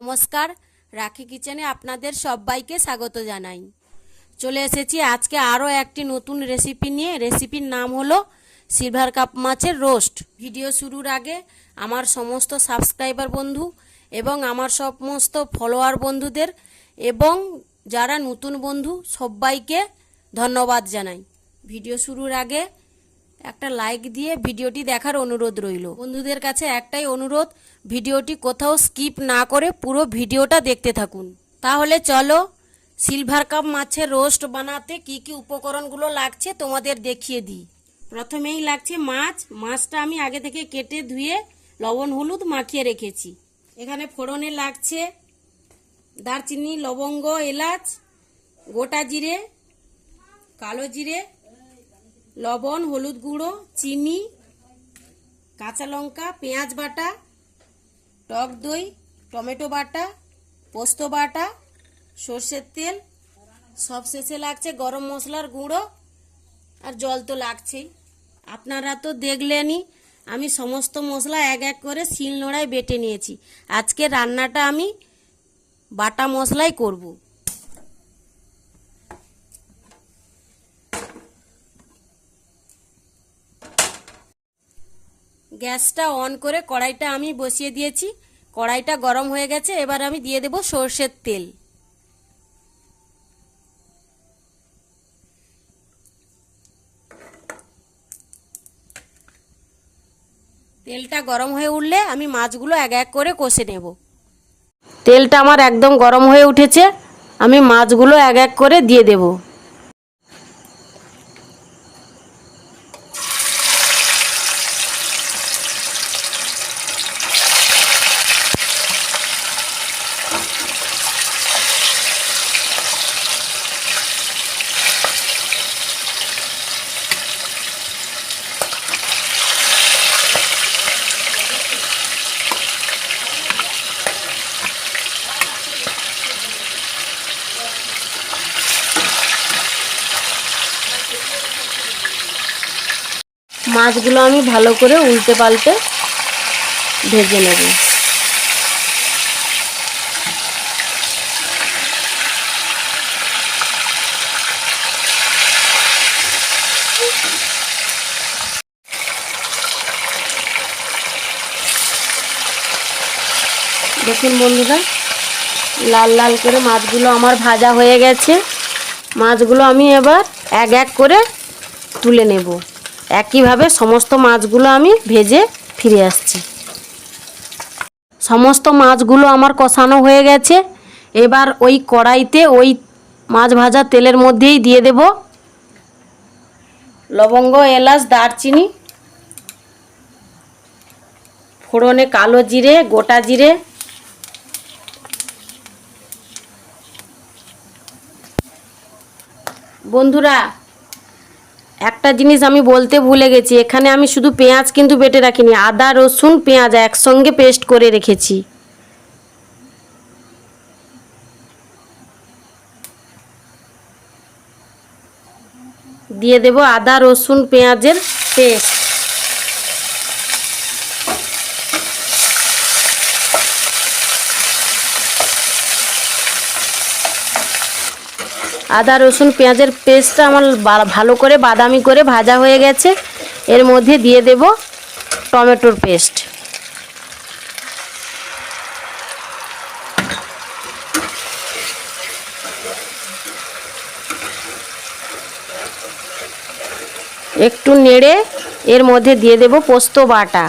নমস্কার, রাখি কিচেনে আপনাদের সবাইকে স্বাগত জানাই। চলে এসেছি আজকে আরও একটি নতুন রেসিপি নিয়ে। রেসিপির নাম হলো সিলভার কাপ মাছের রোস্ট ভিডিও শুরুর আগে আমার সমস্ত সাবস্ক্রাইবার বন্ধু এবং আমার সমস্ত ফলোয়ার বন্ধুদের এবং যারা নতুন বন্ধু সবাইকে ধন্যবাদ জানাই। ভিডিও শুরুর আগে একটা লাইক দিয়ে ভিডিওটি দেখার অনুরোধ রইল। বন্ধুদের কাছে একটাই অনুরোধ, ভিডিওটি কোথাও স্কিপ না করে পুরো ভিডিওটা দেখতে থাকুন। তাহলে চলো সিলভার কাপ মাছের রোস্ট বানাতে কি কি উপকরণগুলো লাগছে তোমাদের দেখিয়ে দিই। প্রথমেই লাগছে মাছ। মাছটা আমি আগে থেকে কেটে ধুয়ে লবণ, হলুদ মাখিয়ে রেখেছি। এখানে ফোড়নে লাগছে দারচিনি, লবঙ্গ, এলাচ, গোটা জিরে, কালো জিরে লবণ, হলুদ গুঁড়ো, চিনি, কাঁচা লঙ্কা, পেঁয়াজ বাটা, টক দই, টমেটো বাটা, পোস্ত বাটা, সর্ষের তেল, সব শেষে লাগছে গরম মশলার গুঁড়ো আর জল তো লাগছেই। আপনারা তো দেখলেনই, আমি সমস্ত মশলা এক এক করে শিল নোড়ায় বেটে নিয়েছি। আজকে রান্নাটা আমি বাটা মশলাই করব। গ্যাসটা অন করে কড়াইটা আমি বসিয়ে দিয়েছি। কড়াইটা গরম হয়ে গেছে, এবার আমি দিয়ে দেব সর্ষের তেল। তেলটা গরম হয়ে উঠলে আমি মাছগুলো এক এক করে কষে নেব। তেলটা আমার একদম গরম হয়ে উঠেছে, আমি মাছগুলো এক এক করে দিয়ে দেবো। মাছগুলো আমি ভালো করে উল্টে পাল্টে ভেজে নেব। দেখুন বন্ধুরা, লাল লাল করে মাছগুলো আমার ভাজা হয়ে গেছে। মাছগুলো আমি এবার এক এক করে তুলে নেব। একইভাবে সমস্ত মাছগুলো আমি ভেজে ফিরে আসছি। সমস্ত মাছগুলো আমার কষানো হয়ে গেছে। এবার ওই কড়াইতে ওই মাছ ভাজা তেলের মধ্যেই দিয়ে দেব। লবঙ্গ, এলাচ, দারচিনি, ফোড়নে কালো জিরে, গোটা জিরে, বন্ধুরা একটা জিনিস আমি বলতে ভুলে গেছি, এখানে আমি শুধু পেঁয়াজ কিন্তু বেটে রাখিনি, আদা, রসুন, পেঁয়াজ একসঙ্গে পেস্ট করে রেখেছি। দিয়ে দেব আদা, রসুন, পেঁয়াজের পেস্ট। আদা, রসুন, পেঁয়াজের পেস্টটা আমার ভালো করে বাদামি করে ভাজা হয়ে গেছে। এর মধ্যে দিয়ে দেব টমেটোর পেস্ট। একটু নেড়ে এর মধ্যে দিয়ে দেব পোস্ত বাটা।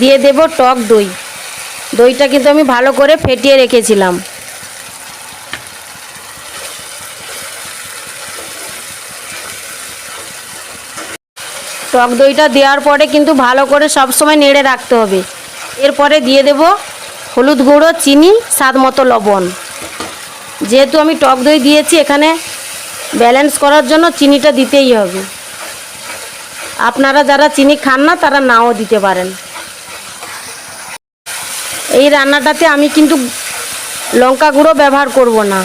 দিয়ে দেব টক দই। দইটা কিন্তু আমি ভালো করে ফেটিয়ে রেখেছিলাম। টক দইটা দেওয়ার পরে কিন্তু ভালো করে সব সময় নেড়ে রাখতে হবে। এরপরে দিয়ে দেব হলুদ গুঁড়ো, চিনি, স্বাদ মতো লবণ। যেহেতু আমি টক দই দিয়েছি, এখানে ব্যালেন্স করার জন্য চিনিটা দিতেই হবে। আপনারা যারা চিনি খান না, তারা নাও দিতে পারেন। এই রান্নাটাতে আমি কিন্তু লঙ্কা গুঁড়ো ব্যবহার করব না।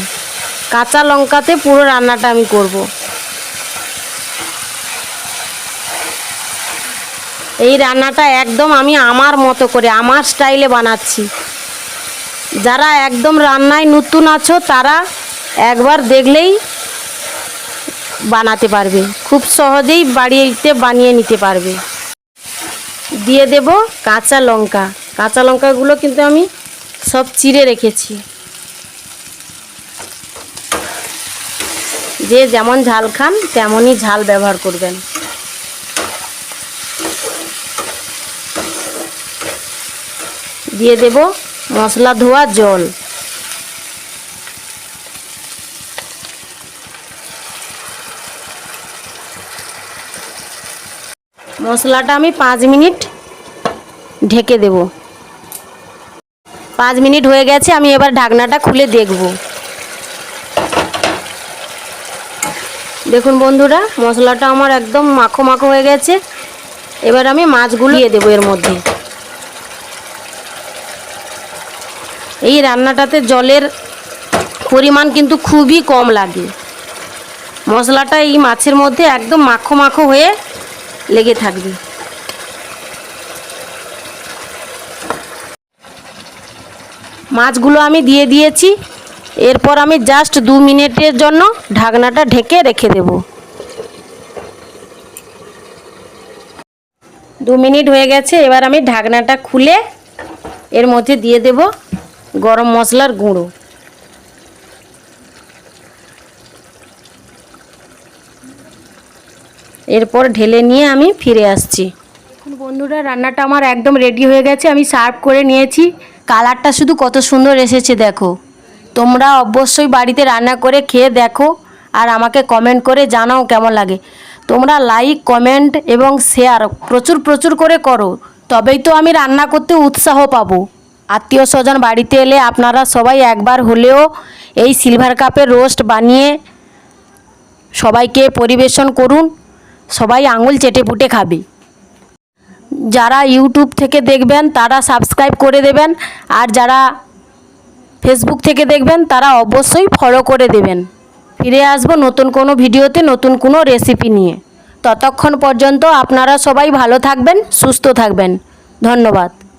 কাঁচা লঙ্কাতে পুরো রান্নাটা আমি করব। এই রান্নাটা একদম আমি আমার মতো করে, আমার স্টাইলে বানাচ্ছি। যারা একদম রান্নায় নতুন আছো, তারা একবার দেখলেই বানাতে পারবে। খুব সহজেই বাড়িতে বানিয়ে নিতে পারবে। দিয়ে দেব কাঁচা লঙ্কা। কাঁচা লঙ্কাগুলো কিন্তু আমি সব চিড়ে রেখেছি। যে যেমন ঝাল খান, তেমনই ঝাল ব্যবহার করবেন। দিয়ে দেব মশলা ধোয়া জল। মশলাটা আমি পাঁচ মিনিট ঢেকে দেব। পাঁচ মিনিট হয়ে গেছে, আমি এবার ঢাকনাটা খুলে দেখব। দেখুন বন্ধুরা, মশলাটা আমার একদম মাখো মাখো হয়ে গেছে। এবার আমি মাছগুলো দিয়ে দেবো এর মধ্যে। এই রান্নাটাতে জলের পরিমাণ কিন্তু খুবই কম লাগে। মশলাটা এই মাছের মধ্যে একদম মাখো মাখো হয়ে লেগে থাকবে। মাছগুলো আমি দিয়ে দিয়েছি। এরপর আমি জাস্ট দু মিনিটের জন্য ঢাকনাটা ঢেকে রেখে দেব। দু মিনিট হয়ে গেছে, এবার আমি ঢাকনাটা খুলে এর মধ্যে দিয়ে দেব গরম মশলার গুঁড়ো। এরপর ঢেলে নিয়ে আমি ফিরে আসছি। বন্ধুরা, রান্নাটা আমার একদম রেডি হয়ে গেছে, আমি সার্ভ করে নিয়েছি। কালারটা শুধু কত সুন্দর এসেছে দেখো। তোমরা অবশ্যই বাড়িতে রান্না করে খেয়ে দেখো আর আমাকে কমেন্ট করে জানাও কেমন লাগে। তোমরা লাইক কমেন্ট এবং শেয়ার প্রচুর প্রচুর করে করো। তবেই তো আমি রান্না করতে উৎসাহ পাবো। আত্মীয় স্বজন বাড়িতে এলে আপনারা সবাই একবার হলেও এই সিলভার কাপের রোস্ট বানিয়ে সবাইকে পরিবেশন করুন। সবাই আঙুল চেটে পুটে খাবে। যারা ইউটিউব থেকে দেখবেন, তারা সাবস্ক্রাইব করে দেবেন। আর যারা ফেসবুক থেকে দেখবেন, তারা অবশ্যই ফলো করে দেবেন। ফিরে আসব নতুন কোনো ভিডিওতে, নতুন কোনো রেসিপি নিয়ে। ততক্ষণ পর্যন্ত আপনারা সবাই ভালো থাকবেন, সুস্থ থাকবেন। ধন্যবাদ।